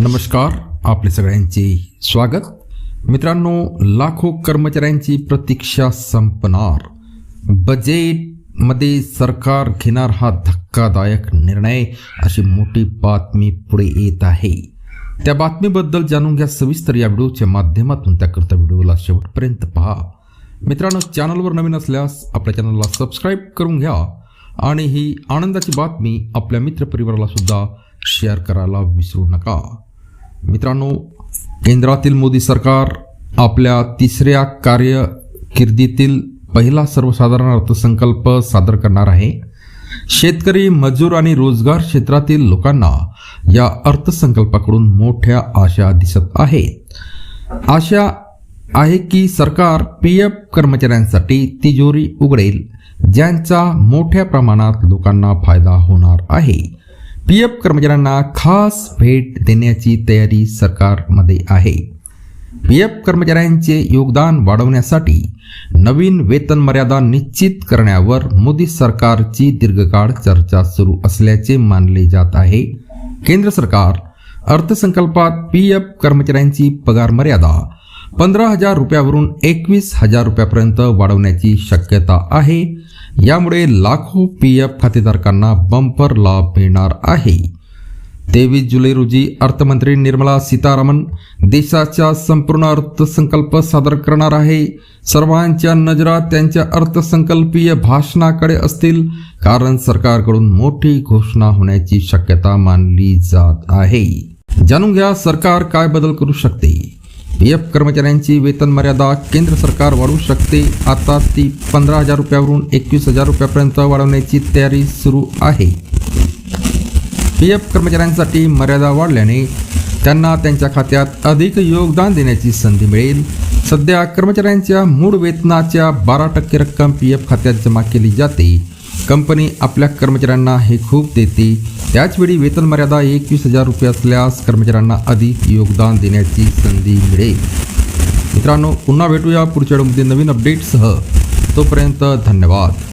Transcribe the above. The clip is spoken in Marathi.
नमस्कार आपले सगळ्यांचे स्वागत. मित्रांनो लाखो कर्मचाऱ्यांची प्रतीक्षा संपणार. बजेटमध्ये सरकार घेणार हा धक्कादायक निर्णय अशी मोठी बातमी पुढे येत आहे. त्या बातमीबद्दल जाणून घ्या सविस्तर या व्हिडिओच्या माध्यमातून. त्याकरता व्हिडिओला शेवटपर्यंत पहा. मित्रांनो चॅनलवर नवीन असल्यास आपल्या चॅनलला सबस्क्राईब करून घ्या आणि ही आनंदाची बातमी आपल्या मित्रपरिवाराला सुद्धा शेअर करायला विसरू नका. मित्रांनो केंद्रातील मोदी सरकार आपल्या तिसऱ्या कार्यकिर्दीतील पहिला सर्वसाधारण अर्थसंकल्प सादर करणार आहे. शेतकरी मजूर आणि रोजगार क्षेत्रातील लोकांना या अर्थसंकल्पाकडून मोठ्या आशा दिसत आहेत आशा आहे की सरकार पी एफ कर्मचाऱ्यांसाठी तिजोरी उघडेल ज्यांचा मोठ्या प्रमाणात लोकांना फायदा होणार आहे. पी एफ कर्मचाऱ्यांना खास भेट देण्याची तयारी सरकारमध्ये आहे. पी एफ कर्मचाऱ्यांचे योगदान वाढवण्यासाठी नवीन वेतन मर्यादा निश्चित करण्यावर मोदी सरकारची दीर्घकाळ चर्चा सुरू असल्याचे मानले जात आहे. केंद्र सरकार अर्थसंकल्पात पी एफ कर्मचाऱ्यांची पगार मर्यादा पंधरा हजार रुपयावरून एकवीस हजार रुपयापर्यंत वाढवण्याची शक्यता आहे. यामुळे लाखो पी एफ खातेधारकांना बंपर लाभ मिळणार आहे. तेवीस जुलै रोजी अर्थमंत्री निर्मला सीतारामन देशाचा संपूर्ण अर्थसंकल्प सादर करणार आहे. सर्वांच्या नजरा त्यांच्या अर्थसंकल्पीय भाषणाकडे असतील कारण सरकारकडून मोठी घोषणा होण्याची शक्यता मानली जात आहे. जाणून घ्या सरकार काय बदल करू शकते. एफ कर्मचाऱ्यांची वेतन मर्यादा केंद्र सरकार वाढवू शकते. आता ती पंधरा हजार रुपयावरून एकवीस हजार रुपयापर्यंत वाढवण्याची तयारी सुरू आहे. पी एफ कर्मचाऱ्यांसाठी मर्यादा वाढल्याने त्यांना त्यांच्या खात्यात अधिक योगदान देण्याची संधी मिळेल. सध्या कर्मचाऱ्यांच्या मूळ वेतनाच्या बारा टक्के रक्कम पी एफ खात्यात जमा केली जाते. कंपनी आपल्या कर्मचाऱ्यांना हे खूप देते. त्याचवेळी वेतन मर्यादा एकवीस हजार रुपये असल्यास कर्मचाऱ्यांना अधिक योगदान देण्याची संधी मिळेल. मित्रांनो पुन्हा भेटूया पुढच्या व्हिडिओमध्ये नवीन अपडेटसह तोपर्यंत धन्यवाद.